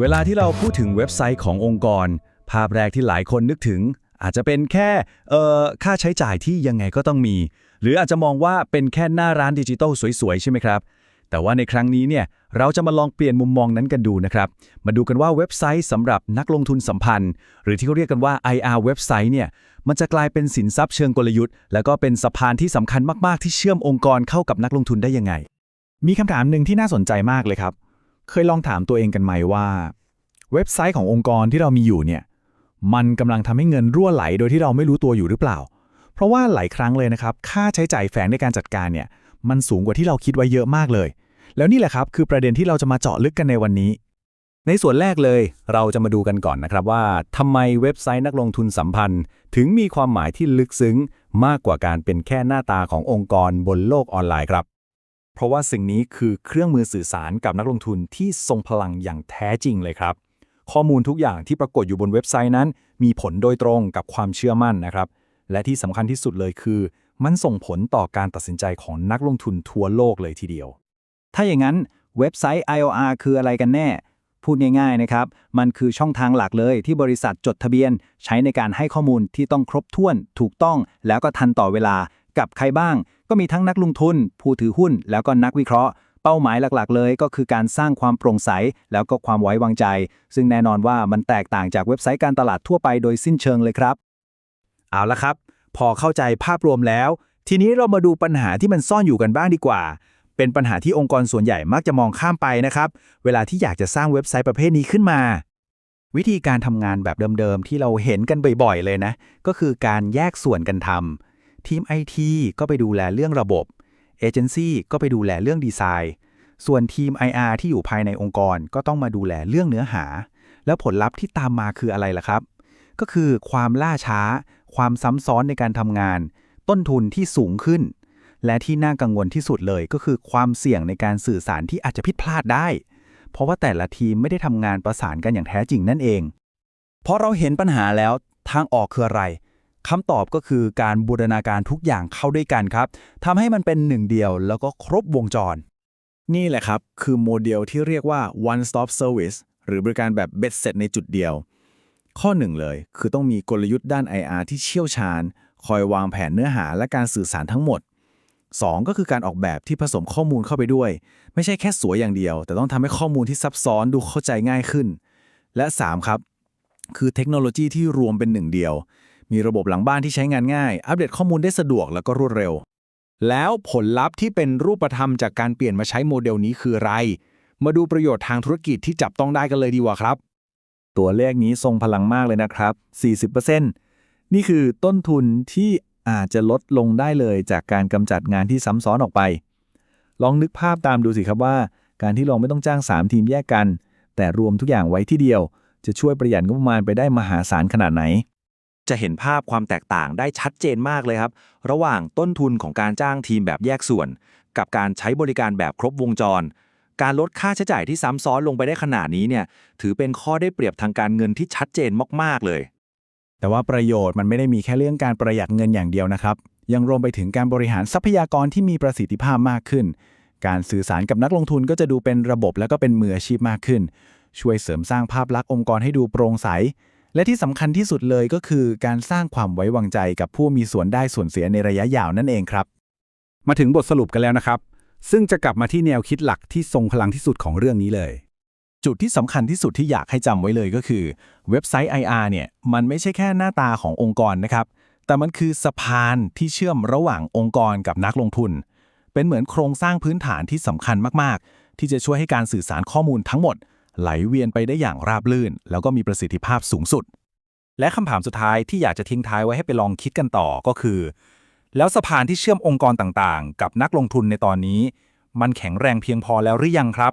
เวลาที่เราพูดถึงเว็บไซต์ขององค์กร ภาพแรกที่หลายคนนึกถึง อาจจะเป็นแค่เอ่อค่าใช้จ่ายที่ยังไงก็ต้องมี หรืออาจจะมองว่าเป็นแค่หน้าร้านดิจิทัลสวยๆ ใช่ไหมครับ แต่ว่าในครั้งนี้เนี่ยเราจะมาลองเปลี่ยนมุมมองนั้นกันดูนะครับ มาดูกันว่าเว็บไซต์สำหรับนักลงทุนสัมพันธ์ หรือที่เขาเรียกกันว่า IR เว็บไซต์เนี่ยมันจะกลายเป็นสินทรัพย์เชิงกลยุทธ์ แล้วก็เป็นสะพานที่สำคัญมากๆ ที่เชื่อมองค์กรเข้ากับนักลงทุนได้ยังไง มีคำถามหนึ่งที่น่าสนใจมากเลยครับ เคยลองถามตัวเองกันไหมว่า เว็บไซต์ขององค์กรที่เรามีอยู่เนี่ย มันกำลังทำให้เงินรั่วไหลโดยที่เราไม่รู้ตัวอยู่หรือเปล่า เพราะว่าหลายครั้งเลยนะครับ ค่าใช้จ่ายแฝงในการจัดการเนี่ย มันสูงกว่าที่เราคิดไว้เยอะมากเลย แล้วนี่แหละครับคือประเด็นที่เราจะมาเจาะลึกกันในวันนี้ ในส่วนแรกเลย เราจะมาดูกันก่อนนะครับว่าทำไมเว็บไซต์นักลงทุนสัมพันธ์ ถึงมีความหมายที่ลึกซึ้ง มากกว่าการเป็นแค่หน้าตาขององค์กรบนโลกออนไลน์ครับ เพราะว่าสิ่งนี้คือเครื่องมือสื่อสารกับนักลงทุนที่ทรงพลังอย่างแท้จริงเลยครับ ข้อมูลทุกอย่างที่ปรากฏอยู่บนเว็บไซต์นั้น มีผลโดยตรงกับความเชื่อมั่นนะครับ และที่สำคัญที่สุดเลยคือ มันส่งผลต่อการตัดสินใจของนักลงทุนทั่วโลกเลยทีเดียว ถ้าอย่างนั้นเว็บไซต์ IOR คืออะไรกันแน่ พูดง่ายๆนะครับ มันคือช่องทางหลักเลยที่บริษัทจดทะเบียน ใช้ในการให้ข้อมูลที่ต้องครบถ้วน ถูกต้อง แล้วก็ทันต่อเวลากับใครบ้าง ก็มีทั้งนักลงทุน ผู้ถือหุ้น แล้วก็นักวิเคราะห์ เป้าหมายหลักๆ เลยก็คือการสร้างความโปร่งใส แล้วก็ความไว้วางใจ ซึ่งแน่นอนว่ามันแตกต่างจากเว็บไซต์การตลาดทั่วไปโดยสิ้นเชิงเลยครับ เอาละครับ พอเข้าใจภาพรวมแล้ว ทีนี้เรามาดูปัญหาที่มันซ่อนอยู่กันบ้างดีกว่า เป็นปัญหาที่องค์กรส่วนใหญ่มักจะมองข้ามไปนะครับ เวลาที่อยากจะสร้างเว็บไซต์ประเภทนี้ขึ้นมาวิธีการทำงานแบบเดิมๆ ที่เราเห็นกันบ่อยๆ เลยนะ ก็คือการแยกส่วนกันทำ ทีม IT ก็ไปดูแลเรื่องระบบเอเจนซี่ก็ไปดูแลเรื่องดีไซน์ ส่วนทีม IR ที่อยู่ภายในองค์กรก็ต้องมาดูแลเรื่องเนื้อหา แล้วผลลัพธ์ที่ตามมาคืออะไรล่ะครับ ก็คือความล่าช้า ความซ้ำซ้อนในการทำงาน ต้นทุนที่สูงขึ้น และที่น่ากังวลที่สุดเลยก็คือความเสี่ยงในการสื่อสารที่อาจจะผิดพลาดได้ เพราะว่าแต่ละทีมไม่ได้ทำงานประสานกันอย่างแท้จริงนั่นเองพอเราเห็นปัญหาแล้วทางออกคืออะไร คำตอบก็คือการบูรณาการทุกอย่างเข้าด้วยกันครับทำให้มันเป็นหนึ่งเดียวแล้วก็ครบวงจร นี่แหละครับ คือโมเดลที่เรียกว่า one stop service หรือบริการแบบเบ็ดเสร็จในจุดเดียว ข้อหนึ่งเลย คือต้องมีกลยุทธ์ด้าน IR ที่เชี่ยวชาญ คอยวางแผนเนื้อหาและการสื่อสารทั้งหมด 2 ก็คือการออกแบบที่ผสมข้อมูลเข้าไปด้วย ไม่ใช่แค่สวยอย่างเดียว แต่ต้องทำให้ข้อมูลที่ซับซ้อนดูเข้าใจง่ายขึ้น และ 3 ครับ คือเทคโนโลยีที่รวมเป็นหนึ่งเดียว มีระบบหลังบ้านที่ใช้งานง่าย อัปเดตข้อมูลได้สะดวกแล้วก็รวดเร็ว แล้วผลลัพธ์ที่เป็นรูปธรรมจากการเปลี่ยนมาใช้โมเดลนี้คืออะไร มาดูประโยชน์ทางธุรกิจที่จับต้องได้กันเลยดีกว่าครับ ตัวเลขนี้ทรงพลังมากเลยนะครับ 40%นี่คือต้นทุนที่อาจจะลดลงได้เลยจากการกำจัดงานที่ซ้ำซ้อนออกไป ลองนึกภาพตามดูสิครับว่า การที่เราไม่ต้องจ้าง 3 ทีมแยกกัน แต่รวมทุกอย่างไว้ที่เดียว จะช่วยประหยัดงบประมาณไปได้มหาศาลขนาดไหน จะเห็นภาพความแตกต่างได้ชัดเจนมากเลยครับ ระหว่างต้นทุนของการจ้างทีมแบบแยกส่วน กับการใช้บริการแบบครบวงจร การลดค่าใช้จ่ายที่ซ้ำซ้อนลงไปได้ขนาดนี้เนี่ยถือเป็นข้อได้เปรียบทางการเงินที่ชัดเจนมากๆเลย แต่ว่าประโยชน์มันไม่ได้มีแค่เรื่องการประหยัดเงินอย่างเดียวนะครับ ยังรวมไปถึงการบริหารทรัพยากรที่มีประสิทธิภาพมากขึ้น การสื่อสารกับนักลงทุนก็จะดูเป็นระบบและก็เป็นมืออาชีพมากขึ้น ช่วยเสริมสร้างภาพลักษณ์องค์กรให้ดูโปร่งใส และที่สำคัญที่สุดเลยก็คือการสร้างความไว้วางใจกับผู้มีส่วนได้ส่วนเสียในระยะยาวนั่นเองครับ มาถึงบทสรุปกันแล้วนะครับ ซึ่งจะกลับมาที่แนวคิดหลักที่ทรงพลังที่สุดของเรื่องนี้เลย จุดที่สำคัญที่สุดที่อยากให้จำไว้เลยก็คือ เว็บไซต์ IR เนี่ยมันไม่ใช่แค่หน้าตาขององค์กรนะครับ แต่มันคือสะพานที่เชื่อมระหว่างองค์กรกับนักลงทุน เป็นเหมือนโครงสร้างพื้นฐานที่สำคัญมากๆ ที่จะช่วยให้การสื่อสารข้อมูลทั้งหมด ไหลเวียนไปได้อย่างราบรื่น แล้วก็มีประสิทธิภาพสูงสุด และคำถามสุดท้ายที่อยากจะทิ้งท้ายไว้ให้ไปลองคิดกันต่อก็คือ แล้วสะพานที่เชื่อมองค์กรต่างๆ กับนักลงทุนในตอนนี้ มันแข็งแรงเพียงพอแล้วหรือยังครับ